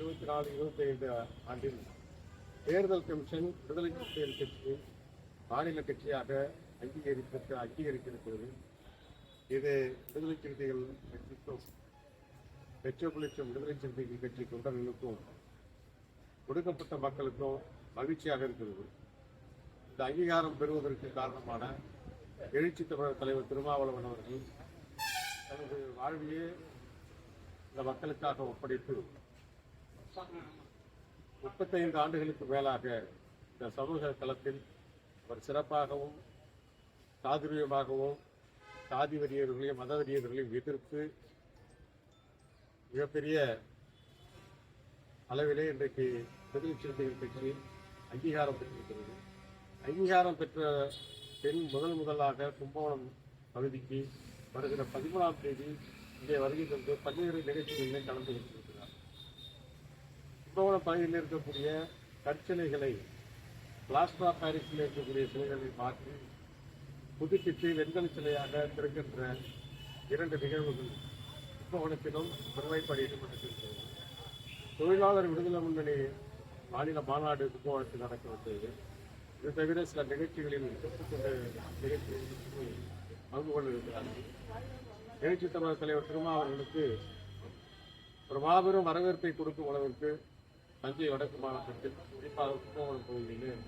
இருபத்தி நாலு இருபத்தி ஐந்து ஆண்டில் தேர்தல் கமிஷன் விடுதலை சிறுத்தைகள் கட்சி மாநில கட்சியாக அங்கீகரித்திருக்க அங்கீகரித்திருக்கிறது இது விடுதலை சிறுத்தைகள் கட்சிக்கும் லட்சம் விடுதலை சிறுத்தைகள் கட்சி தொண்டர்களுக்கும் ஒடுக்கப்பட்ட மக்களுக்கும் மகிழ்ச்சியாக இருக்கிறது. இந்த அங்கீகாரம் பெறுவதற்கு காரணமான எழுச்சி தமிழர் தலைவர் திருமாவளவன் அவர்கள் தனது வாழ்வையே இந்த மக்களுக்காக ஒப்படைத்து முப்பத்தைந்து ஆண்டுகளுக்கு மேலாக இந்த சமூக தளத்தில் ஒரு சிறப்பாகவும் சாதுரியமாகவும் சாதி வெறியர்களையும் மத வரியர்களையும் எதிர்த்து மிகப்பெரிய அளவிலே இன்றைக்கு விடுதலை சிறுத்தைகள் கட்சி அங்கீகாரம் பெற்றிருக்கிறது. அங்கீகாரம் பெற்ற பெண் முதல் முதலாக கும்பகோணம் பகுதிக்கு வருகிற பதிமூணாம் தேதி இங்கே வருகை தந்து பல்வேறு நிகழ்ச்சிகளிலே கலந்து கொண்டிருக்கிறது. கும்பகோணம் பகுதியில் இருக்கக்கூடிய கற்சிலைகளை பிளாஸ்டர் ஆஃப் பாரிஸில் இருக்கக்கூடிய சிலைகளை மாற்றி புதுப்பித்து வெண்கல சிலையாக திறக்கின்ற இரண்டு நிகழ்வுகள் கும்பகோணத்திலும் பெருமைப்படியிலும் நடக்கின்றது தொழிலாளர் விடுதலை முன்னணி மாநில மாநாடு கும்பகோணத்தில் நடக்கிறது இது தவிர சில நிகழ்ச்சிகளில் நிகழ்ச்சிகளில் பங்கு கொண்டு நிகழ்ச்சி தமிழர் தலைவர் திருமா அவர்களுக்கு ஒரு மாபெரும் வரவேற்பை கொடுக்கும் அளவிற்கு தஞ்சை வடக்கு மாவட்டத்தில் குறிப்பாக கும்பகோணம் பகுதியில்